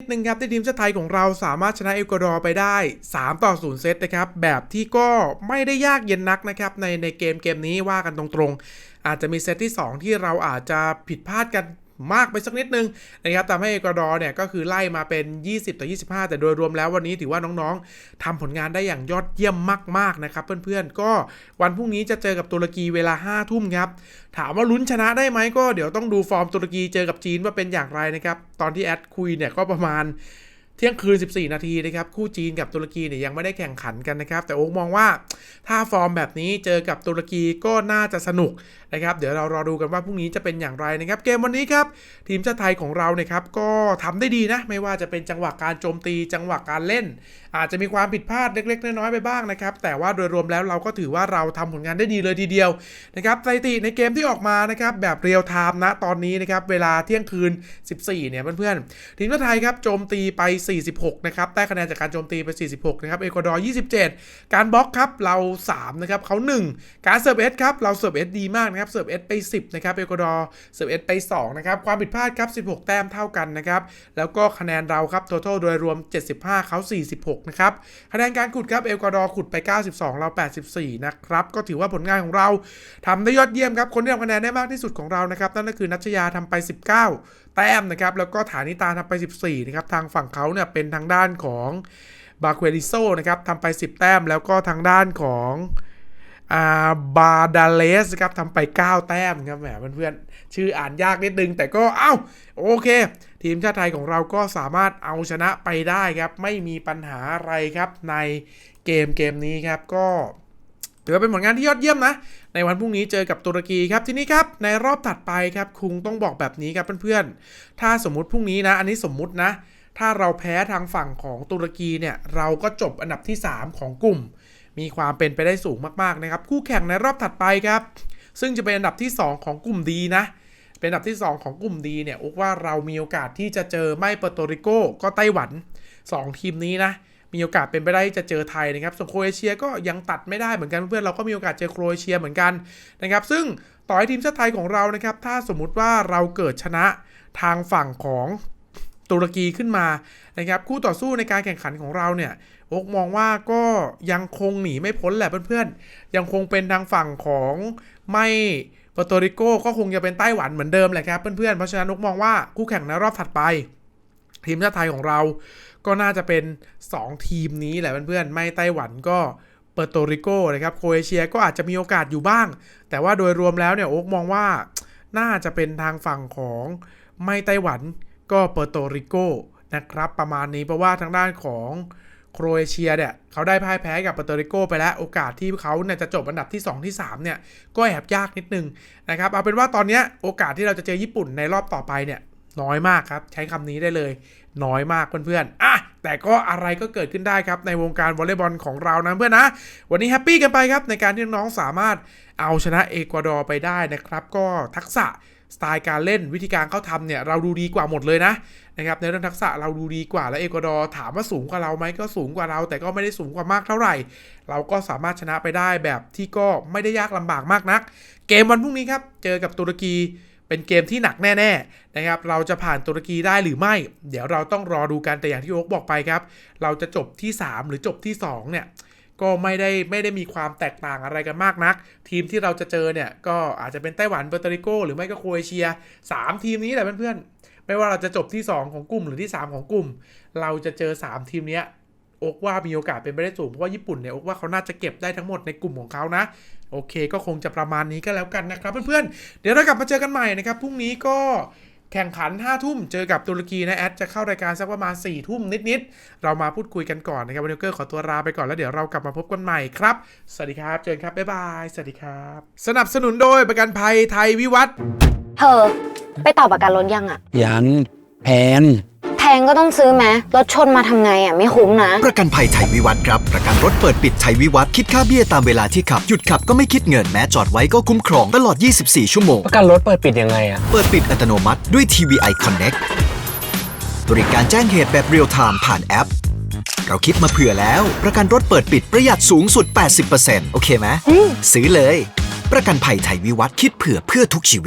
นิดนึงครับที่ทีมชาติไทยของเราสามารถชนะเอกวาดอร์ไปได้ 3 ต่อ 0 เซตนะครับ แบบที่ก็ไม่ได้ยากเย็นนักนะครับ ในในเกมเกมนี้ว่ากันตรงๆ อาจจะมีเซตที่ 2 ที่เราอาจจะผิดพลาดกัน มากไปสักนิดนึงนะครับทำให้เอกวาดอร์เนี่ยก็คือไล่มาเป็น 20 ต่อ 25 แต่โดยรวมแล้ววันนี้ถือว่าน้องๆทำผลงานได้อย่างยอดเยี่ยมมากๆนะครับเพื่อนๆ ก็วันพรุ่งนี้จะเจอกับตุรกีเวลา 5 ทุ่มครับ ถามว่าลุ้นชนะได้ไหมก็เดี๋ยวต้องดูฟอร์มตุรกีเจอกับจีนว่าเป็นอย่างไรนะครับ ตอนที่แอดคุยเนี่ยก็ประมาณ เที่ยงคืน 14 นาทีนะครับคู่จีนกับตุรกีเนี่ยยังไม่ได้แข่งขันกันนะครับ แต่โอ๊กมองว่าถ้าฟอร์มแบบนี้เจอกับตุรกีก็น่าจะสนุกนะครับ เดี๋ยวเรารอดูกันว่าพรุ่งนี้จะเป็นอย่างไรนะครับ เกมวันนี้ครับ ทีมชาติไทยของเราเนี่ยครับก็ทำได้ดีนะ ไม่ว่าจะเป็นจังหวะการโจมตีจังหวะการเล่น อาจจะมีความผิดพลาดเล็ก ๆ น้อยๆไปบ้างนะครับแต่ว่าโดยรวมแล้วเราก็ถือว่าเราทำผลงานได้ดีเลยทีเดียวนะครับสถิติในเกมที่ออกมานะครับแบบเรียลไทม์นะตอนนี้นะครับเวลาเที่ยงคืน 14เนี่ยเพื่อนๆทีมชาติไทยครับโจมตีไป46 นะครับ ได้คะแนนจากการโจมตีไป 46 นะครับ เอกวาดอร์ 27 การบล็อกครับ เรา 3 นะครับเขา1 การเสิร์ฟเอสครับ เราเสิร์ฟเอสดีมากนะครับ เสิร์ฟเอสไป 10 นะครับ เอกวาดอร์ เสิร์ฟเอสไป 2 นะครับ ความผิดพลาดครับ 16 แต้มเท่ากันนะครับ แล้วก็คะแนนเราครับ total โดยรวม 75 เขา 46 นะครับ คะแนนการขุดครับ เอกวาดอร์ขุดไป 92 เรา 84 นะครับ ก็ถือว่าผลงานของเราทำได้ยอดเยี่ยมครับ คนที่ทำคะแนนได้มากที่สุดของเรานะครับ นั่นก็คือนัชยาทำไป 19 แต้มนะครับ แล้วก็ฐานิตาทำไป 14 นะครับ ทางฝั่งเขาเนี่ยเป็นทางด้านของบาเควริโซนะครับทำไป 10 แต้มแล้วก็ทางด้านของอาบาดาเลสครับทำไป 9 แต้มครับแหมเพื่อนๆชื่ออ่านยากนิดนึง แต่ก็เอ้าโอเค ทีมชาติไทยของเราก็สามารถเอาชนะไปได้ครับ ไม่มีปัญหาอะไรครับในเกมเกมนี้ครับก็ถือว่าเป็นผลงานที่ยอดเยี่ยมนะ ในวันพรุ่งนี้เจอกับตุรกีครับทีนี้ครับ ในรอบถัดไปครับคุงต้องบอกแบบนี้ครับเพื่อนๆถ้าสมมุติพรุ่งนี้นะ อันนี้สมมุตินะ ถ้าเราแพ้ทางฝั่งของตุรกีเนี่ยเราก็จบอันดับที่ 3 ของกลุ่ม มีความเป็นไปได้สูงมากๆนะครับ คู่แข่งในรอบถัดไปครับ ซึ่งจะเป็นอันดับที่ 2 ของกลุ่มดีนะ เป็นอันดับที่ 2 ของกลุ่มดีเนี่ยอุกว่าเรามีโอกาสที่จะเจอไม่เปอร์โตริโกก็ไต้หวัน 2 ทีมนี้นะมีโอกาสเป็นไปได้จะเจอไทยนะครับ ส่วนโครเอเชียก็ยังตัดไม่ได้เหมือนกันเพื่อนเราก็มีโอกาสเจอโครเอเชียเหมือนกันนะครับ ซึ่งต่อให้ทีมชาติไทยของเรานะครับ ถ้าสมมุติว่าเราเกิดชนะทางฝั่งของ ตุรกีขึ้นมานะครับคู่ต่อสู้ในการแข่งขันของเราเนี่ยโอกมองว่าก็ยังคงหนีไม่พ้นแหละเพื่อนๆ ยังคงเป็นทางฝั่งของไม่เปอร์โตริโกก็คงจะเป็นไต้หวันเหมือนเดิมแหละครับเพื่อนๆ เพราะฉะนั้นโอ๊กมองว่าคู่แข่งในรอบถัดไป ทีมชาติไทยของเราก็น่าจะเป็น 2 ทีมนี้แหละเพื่อนๆ ไม่ไต้หวันก็เปอร์โตริโกนะครับโคเอเชียก็อาจจะมีโอกาสอยู่บ้าง แต่ว่าโดยรวมแล้วเนี่ยโอ๊กมองว่าน่าจะเป็นทางฝั่งของไม่ไต้หวัน ก็เปอร์โตริโกนะครับประมาณนี้เพราะว่าทางด้านของโครเอเชียเนี่ยเขาได้พ่ายแพ้กับเปอร์โตริโกไปแล้วโอกาสที่เขาเนี่ยจะจบอันดับที่ 2 ที่ 3 เนี่ย ก็แอบยากนิดนึงนะครับเอาเป็นว่าตอนนี้โอกาสที่เราจะเจอญี่ปุ่นในรอบต่อไปเนี่ยน้อยมากครับ ใช้คำนี้ได้เลย น้อยมากเพื่อนๆอะแต่ก็อะไรก็เกิดขึ้นได้ครับ ในวงการวอลเลย์บอลของเรานะเพื่อนนะ วันนี้แฮปปี้กันไปครับ ในการที่น้องสามารถเอาชนะเอกวาดอร์ไปได้นะครับ ก็ทักษะ สไตล์การเล่นวิธีการเข้าทำเนี่ยเราดูดีกว่าหมดเลยนะนะครับในเรื่องทักษะเราดูดีกว่าแล้วเอกวาดอร์ถามว่าสูงกว่าเราไหมก็สูงกว่าเรา แต่ก็ไม่ได้สูงกว่ามากเท่าไหร่ เราก็สามารถชนะไปได้แบบที่ก็ไม่ได้ยากลำบากมากนัก เกมวันพรุ่งนี้ครับเจอกับตุรกีเป็นเกมที่หนักแน่ๆนะครับเราจะผ่านตุรกีได้หรือไม่ เดี๋ยวเราต้องรอดูกันแต่อย่างที่โอ๊กบอกไปครับ เราจะจบที่ 3 หรือจบที่2เนี่ย ก็ไม่ได้ไม่ได้มีความแตกต่างอะไรกันมากนัก ทีมที่เราจะเจอเนี่ยก็อาจจะเป็นไต้หวันเปอร์ตริโก หรือไม่ก็โครเอเชีย 3 ทีมนี้แหละเพื่อนๆไม่ว่าเราจะจบที่ 2 ของกลุ่มหรือที่ 3 ของกลุ่ม เราจะเจอ 3 ทีมนี้โอกว่ามีโอกาสเป็นไปได้สูงเพราะว่าญี่ปุ่นเนี่ยโอกว่าเขาน่าจะเก็บได้ทั้งหมดในกลุ่มของเขานะโอเค ก็คงจะประมาณนี้ก็แล้วกันนะครับ เพื่อนๆเดี๋ยวเรากลับมาเจอกันใหม่นะครับพรุ่งนี้ก็ แข่งขัน5ทุ่มเจอกับตุรกีนะแอดจะเข้ารายการสักประมาณ4ทุ่มนิดๆ เรามาพูดคุยกันก่อนนะครับวันนี้เกอร์ขอตัวลาไปก่อนแล้วเดี๋ยวเรากลับมาพบกันใหม่ครับ สวัสดีครับ เจอกันครับ บ๊ายบาย สวัสดีครับ สนับสนุนโดยประกันภัยไทยวิวัฒน์เธอ ไปต่อประกันรถยังอะยันแพนแพ งก็ต้องซื้อไหมรถชนมาทำไงอะไม่คุ้มนะ ประกันภัยไทยวิวัฒน์ครับ ประกันรถเปิดปิดไทยวิวัฒน์คิดค่าเบี้ยตามเวลาที่ขับ หยุดขับก็ไม่คิดเงินแม้จอดไว้ก็คุ้มครองตลอด 24 ชั่วโมง ประกันรถเปิดปิดยังไงอะเปิดปิดอัตโนมัติด้วย TVI Connect บริการแจ้งเหตุแบบเรียลไทม์ผ่านแอป เราคิดมาเผื่อแล้ว ประกันรถเปิดปิดประหยัดสูงสุด 80%โอเคไหมซื้อเลย ประกันภัยไทยวิวัฒน์คิดเผื่อเพื่อทุกชีวิต